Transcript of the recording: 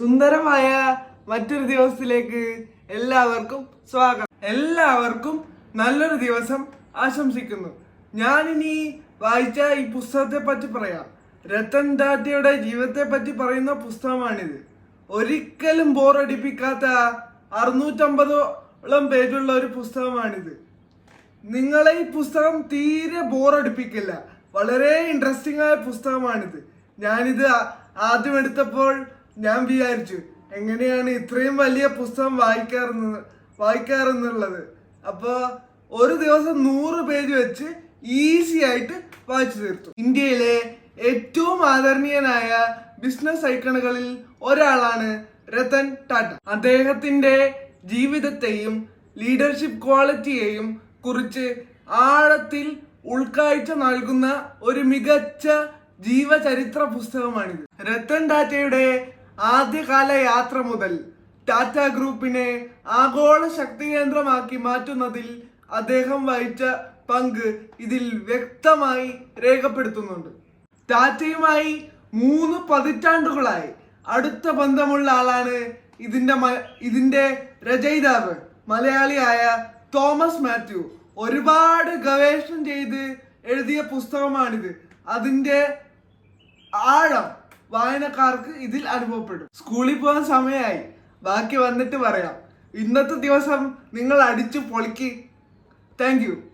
സുന്ദരമായ മറ്റൊരു ദിവസത്തിലേക്ക് എല്ലാവർക്കും സ്വാഗതം. എല്ലാവർക്കും നല്ലൊരു ദിവസം ആശംസിക്കുന്നു. ഞാനിനി വായിച്ച ഈ പുസ്തകത്തെ പറ്റി പറയാം. രത്തൻ ടാറ്റയുടെ ജീവിതത്തെ പറ്റി പറയുന്ന പുസ്തകമാണിത്. ഒരിക്കലും ബോറടിപ്പിക്കാത്ത അറുന്നൂറ്റമ്പതോളം പേജുള്ള ഒരു പുസ്തകമാണിത്. നിങ്ങളെ ഈ പുസ്തകം തീരെ ബോറടിപ്പിക്കില്ല വളരെ ഇൻട്രസ്റ്റിംഗ് ആയ പുസ്തകമാണിത്. ഞാനിത് ആദ്യം എടുത്തപ്പോൾ ഞാൻ വിചാരിച്ചു എങ്ങനെയാണ് ഇത്രയും വലിയ പുസ്തകം വായിക്കാറെന്ന് വായിക്കാറെന്നുള്ളത്? അപ്പോൾ ഒരു ദിവസം നൂറ് പേജ് വെച്ച് ഈസി ആയിട്ട് വായിച്ചു തീർത്തു. ഇന്ത്യയിലെ ഏറ്റവും ആദരണീയനായ ബിസിനസ് ഐക്കണുകളിൽ ഒരാളാണ് രത്തൻ ടാറ്റ. അദ്ദേഹത്തിന്റെ ജീവിതത്തെയും ലീഡർഷിപ്പ് ക്വാളിറ്റിയെയും കുറിച്ച് ആഴത്തിൽ ഉൾക്കാഴ്ച നൽകുന്ന ഒരു മികച്ച ജീവചരിത്ര പുസ്തകമാണിത്. രത്തൻ ടാറ്റയുടെ ആദ്യകാല യാത്ര മുതൽ ടാറ്റ ഗ്രൂപ്പിനെ ആഗോള ശക്തി കേന്ദ്രമാക്കി മാറ്റുന്നതിൽ അദ്ദേഹം വഹിച്ച പങ്ക് ഇതിൽ വ്യക്തമായി രേഖപ്പെടുത്തുന്നുണ്ട്. ടാറ്റയുമായി മൂന്ന് പതിറ്റാണ്ടുകളായി അടുത്ത ബന്ധമുള്ള ആളാണ് ഇതിന്റെ ഇതിന്റെ രചയിതാവ് മലയാളിയായ തോമസ് മാത്യു. ഒരുപാട് ഗവേഷണം ചെയ്ത് എഴുതിയ പുസ്തകമാണിത്. അതിന്റെ ആഴം വായനക്കാർക്ക് ഇതിൽ അനുഭവപ്പെടും. സ്കൂളിൽ പോകാൻ സമയമായി. ബാക്കി വന്നിട്ട് പറയാം. ഇന്നത്തെ ദിവസം നിങ്ങൾ അടിച്ചു പൊളിക്ക്. താങ്ക്